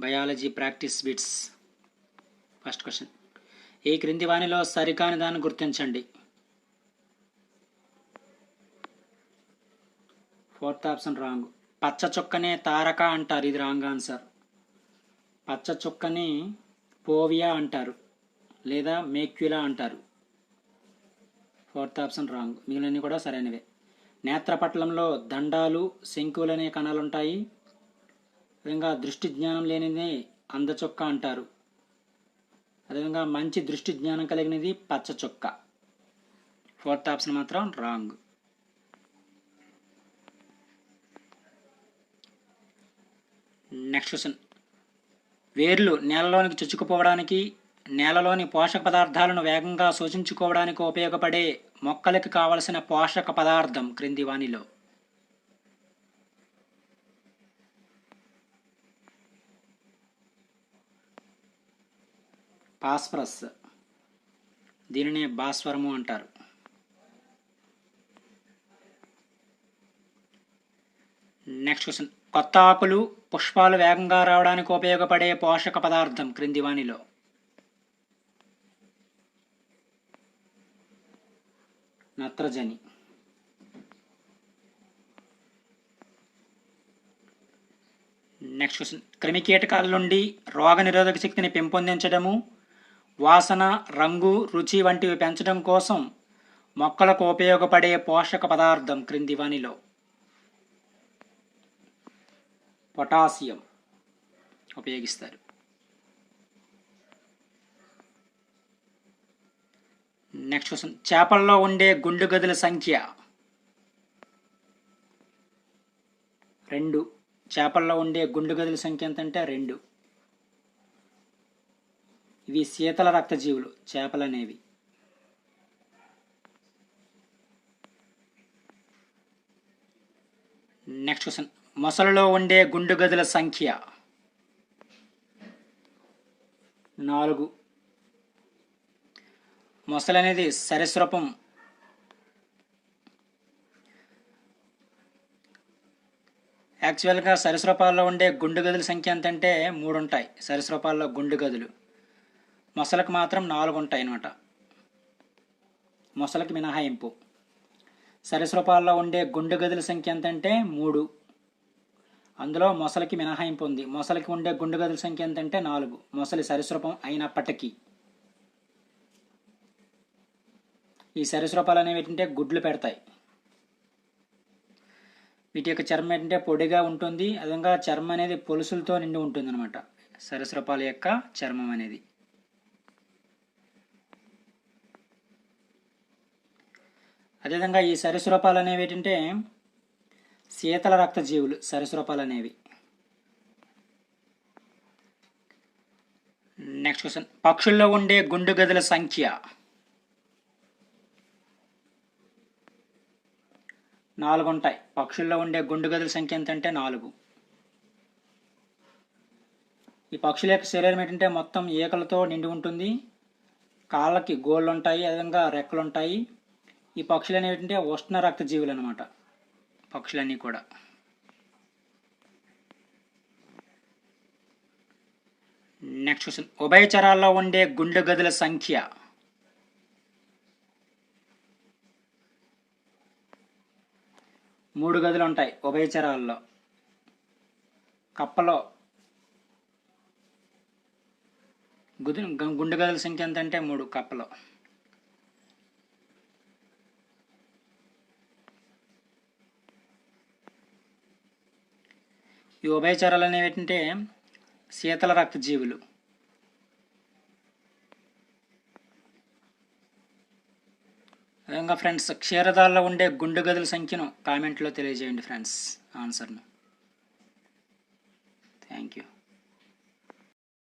Biology practice bits first question ఈ క్రింది వాణిలో సరికాని దాన్ని గుర్తించండి. ఫోర్త్ ఆప్షన్ రాంగ్ పచ్చ చుక్కనే తారక అంటారు. ఇది రాంగ్ ఆన్సర్ పచ్చ చుక్కని పోవియా అంటారు. లేదా మేక్యులా అంటారు. ఫోర్త్ ఆప్షన్ రాంగ్ మిగిలినవి కూడా సరైనవే. నేత్రపట్లంలో దండాలు శంకువులు అనే కణాలు ఉంటాయి విధంగా దృష్టి జ్ఞానం లేనిదే అందచొక్క అంటారు. అదేవిధంగా మంచి దృష్టి జ్ఞానం కలిగినది పచ్చ చొక్క ఫోర్త్ ఆప్షన్ మాత్రం రాంగ్. Next question. వేర్లు నేలలోనికి చొచ్చుకుపోవడానికి నేలలోని పోషక పదార్థాలను వేగంగా శోషించుకోవడానికి ఉపయోగపడే మొక్కలకు కావలసిన పోషక పదార్థం క్రింది వానిలో పాస్పరస్. దీనినే భాస్వరము అంటారు. నెక్స్ట్ క్వశ్చన్ కొత్త ఆకులు పుష్పాలు వేగంగా రావడానికి ఉపయోగపడే పోషక పదార్థం క్రింది వానిలో. నత్రజని. నెక్స్ట్ క్వశ్చన్ క్రిమికీటకాల నుండి రోగనిరోధక శక్తిని పెంపొందించడము వాసన రంగు రుచి వంటివి పెంచడం కోసం మొక్కలకు ఉపయోగపడే పోషక పదార్థం క్రింది వనిలో. పొటాషియం ఉపయోగిస్తారు. Next question. చేపల్లో ఉండే గుండు గదుల సంఖ్య రెండు. చేపల్లో ఉండే గుండు గదుల సంఖ్య ఎంతంటే రెండు. ఇవి శీతల రక్తజీవులు చేపలనేవి. నెక్స్ట్ క్వశ్చన్ మొసలలో ఉండే గుండు గదుల సంఖ్య? నాలుగు. మొసలి అనేది సరీసృపం యాక్చువల్గా సరీసృపాల్లో ఉండే గుండు గదుల సంఖ్య ఎంతంటే మూడు ఉంటాయి సరీసృపాల్లో గుండు గదులు. మొసలకు మాత్రం నాలుగు ఉంటాయి అనమాట మొసలకి మినహాయింపు. సరీసృపాల్లో ఉండే గుండు గదుల సంఖ్య ఎంతంటే మూడు. అందులో మొసలికి మినహాయింపు ఉంది. మొసలికి ఉండే గుండె గదుల సంఖ్య ఎంతంటే నాలుగు. మొసలి సరీసృపం అయినప్పటికీ. ఈ సరీసృపాలు అనేవి ఏంటంటే గుడ్లు పెడతాయి. వీటి యొక్క చర్మం ఏంటంటే పొడిగా ఉంటుంది. అదనంగా చర్మం అనేది పొలుసులతో నిండి ఉంటుంది అనమాట సరీసృపాల యొక్క చర్మం అనేది. అదేవిధంగా ఈ సరీసృపాలు అనేవి ఏంటంటే శీతల రక్త జీవులు సరీసృపాలు అనేవి. నెక్స్ట్ క్వశ్చన్ పక్షుల్లో ఉండే గుండు గదుల సంఖ్య. నాలుగు ఉంటాయి. పక్షుల్లో ఉండే గుండు గదుల సంఖ్య ఎంతంటే నాలుగు. ఈ పక్షుల యొక్క శరీరం ఏంటంటే మొత్తం ఈకలతో నిండి ఉంటుంది. కాళ్ళకి గోళ్ళు ఉంటాయి అదేవిధంగా రెక్కలు ఉంటాయి. ఈ పక్షులు అనేవి ఏంటంటే ఉష్ణ రక్త జీవులు అనమాట పక్షులన్నీ కూడా. నెక్స్ట్ క్వశ్చన్ ఉభయచరాల్లో ఉండే గుండె గదుల సంఖ్య. మూడు గదులు ఉంటాయి ఉభయచరాల్లో. కప్పలో గుదు గుండె గదుల సంఖ్య ఎంత అంటే మూడు కప్పలో. ఈ ఉభయచరాలు అనేవి ఏంటంటే శీతల రక్తజీవులు. విధంగా ఫ్రెండ్స్ క్షీరదాల్లో ఉండే గుండు గదుల సంఖ్యను కామెంట్లో తెలియజేయండి ఫ్రెండ్స్ ఆన్సర్ను. Thank you